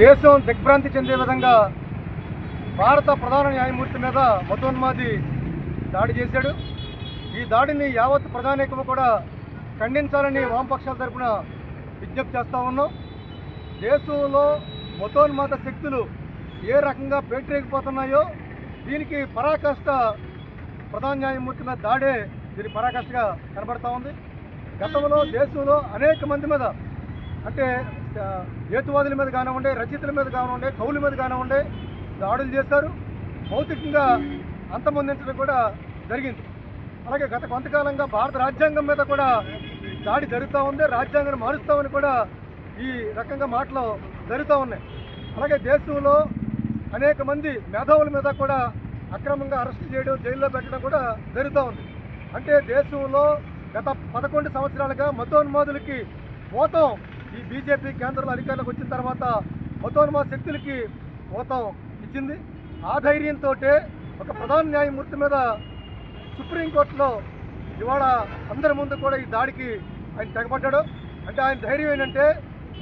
దేశం దిగ్భ్రాంతి చెందే విధంగా భారత ప్రధాన న్యాయమూర్తి మీద మతోన్మాది దాడి చేశాడు. ఈ దాడిని యావత్ ప్రధానికము కూడా ఖండించాలని వామపక్షాల తరఫున విజ్ఞప్తి చేస్తూ ఉన్నాం. దేశంలో మతోన్మాద శక్తులు ఏ రకంగా పేటరేగిపోతున్నాయో దీనికి పరాకాష్ట ప్రధాన న్యాయమూర్తి మీద దాడే దీని పరాకాష్ఠగా కనబడతా ఉంది. గతంలో దేశంలో అనేక మంది మీద అంటే ఆ, హేతువాదుల మీద కానివ్వండి రచయితల మీద కానివ్వండి కవుల మీద కానివ్వండి దాడులు చేశారు. భౌతికంగా అంతమొందించడం కూడా జరిగింది. అలాగే గత కొంతకాలంగా భారత రాజ్యాంగం మీద కూడా దాడి జరుగుతూ ఉంది. రాజ్యాంగాన్ని మారుస్తామని కూడా ఈ రకంగా మాటలు జరుగుతూ ఉన్నాయి. అలాగే దేశంలో అనేక మంది మేధావుల మీద కూడా అక్రమంగా అరెస్ట్ చేయడం జైల్లో పెట్టడం కూడా జరుగుతూ ఉంది. అంటే దేశంలో గత పదకొండు సంవత్సరాలుగా మతోన్మాదులకి మోతం ఈ బీజేపీ కేంద్రంలో అధికారులకు వచ్చిన తర్వాత మతోన్మాద శక్తులకి మోతం ఇచ్చింది. ఆ ధైర్యంతో ఒక ప్రధాన న్యాయమూర్తి మీద సుప్రీంకోర్టులో ఇవాళ అందరి ముందు కూడా ఈ దాడికి ఆయన తెగబడ్డాడు అంటే ఆయన ధైర్యం ఏంటంటే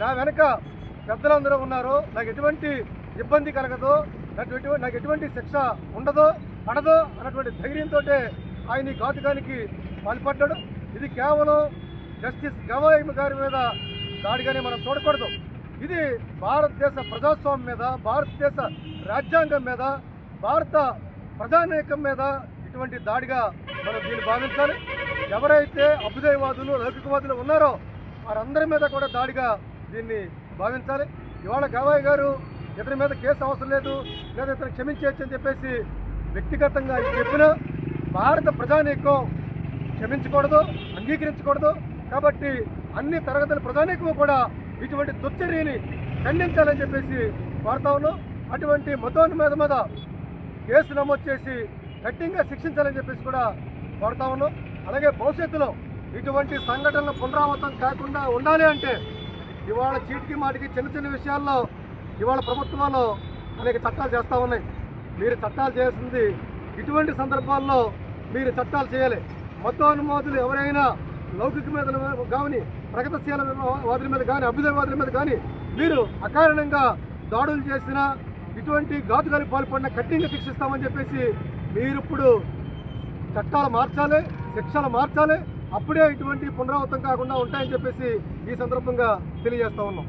నా వెనక పెద్దలందరూ ఉన్నారు. నాకు ఎటువంటి ఇబ్బంది కలగదు. నాకు నాకు ఎటువంటి శిక్ష ఉండదు పడదు అన్నటువంటి ధైర్యంతో ఆయన ఈ ఘాతుకానికి పాల్పడ్డాడు. ఇది కేవలం జస్టిస్ గవాయి గారి మీద దాడిగానే మనం చూడకూడదు. ఇది భారతదేశ ప్రజాస్వామ్యం మీద భారతదేశ రాజ్యాంగం మీద భారత ప్రజానేకం మీద ఇటువంటి దాడిగా మనం దీన్ని భావించాలి. ఎవరైతే అభ్యుదయవాదులు లౌకికవాదులు ఉన్నారో వారందరి మీద కూడా దాడిగా దీన్ని భావించాలి. ఇవాళ గవాయి గారు ఇతని మీద కేసు అవసరం లేదు లేదా ఇతను క్షమించవచ్చు అని చెప్పేసి వ్యక్తిగతంగా చెప్పిన భారత ప్రజానీకం క్షమించకూడదు అంగీకరించకూడదు. కాబట్టి అన్ని తరగతుల ప్రధానికము కూడా ఇటువంటి దుర్చర్యని ఖండించాలని చెప్పేసి కోరుతా ఉన్నాం. అటువంటి మతోన్మేద మీద కేసు నమోదు చేసి కఠినంగా శిక్షించాలని చెప్పేసి కూడా కోరుతా ఉన్నాం. అలాగే భవిష్యత్తులో ఇటువంటి సంఘటనలు పునరావృతం కాకుండా ఉండాలి అంటే ఇవాళ చీటికి మాటికి చిన్న చిన్న విషయాల్లో ఇవాళ ప్రభుత్వాలు అనేక చట్టాలు చేస్తూ ఉన్నాయి. మీరు చట్టాలు చేయాల్సింది ఇటువంటి సందర్భాల్లో మీరు చట్టాలు చేయాలి. మతోన్మోదులు ఎవరైనా లౌకిక మీద కావని ప్రగతిశీల వాదుల మీద కానీ అభ్యుదయవాదుల మీద కానీ మీరు అకారణంగా దాడులు చేసిన ఇటువంటి ఘాతుకానికి పాల్పడిన కఠినంగా శిక్షిస్తామని చెప్పేసి మీరు ఇప్పుడు చట్టాలు మార్చాలి శిక్షలు మార్చాలి. అప్పుడే ఇటువంటి పునరావృతం కాకుండా ఉంటాయని చెప్పేసి ఈ సందర్భంగా తెలియజేస్తా ఉన్నాం.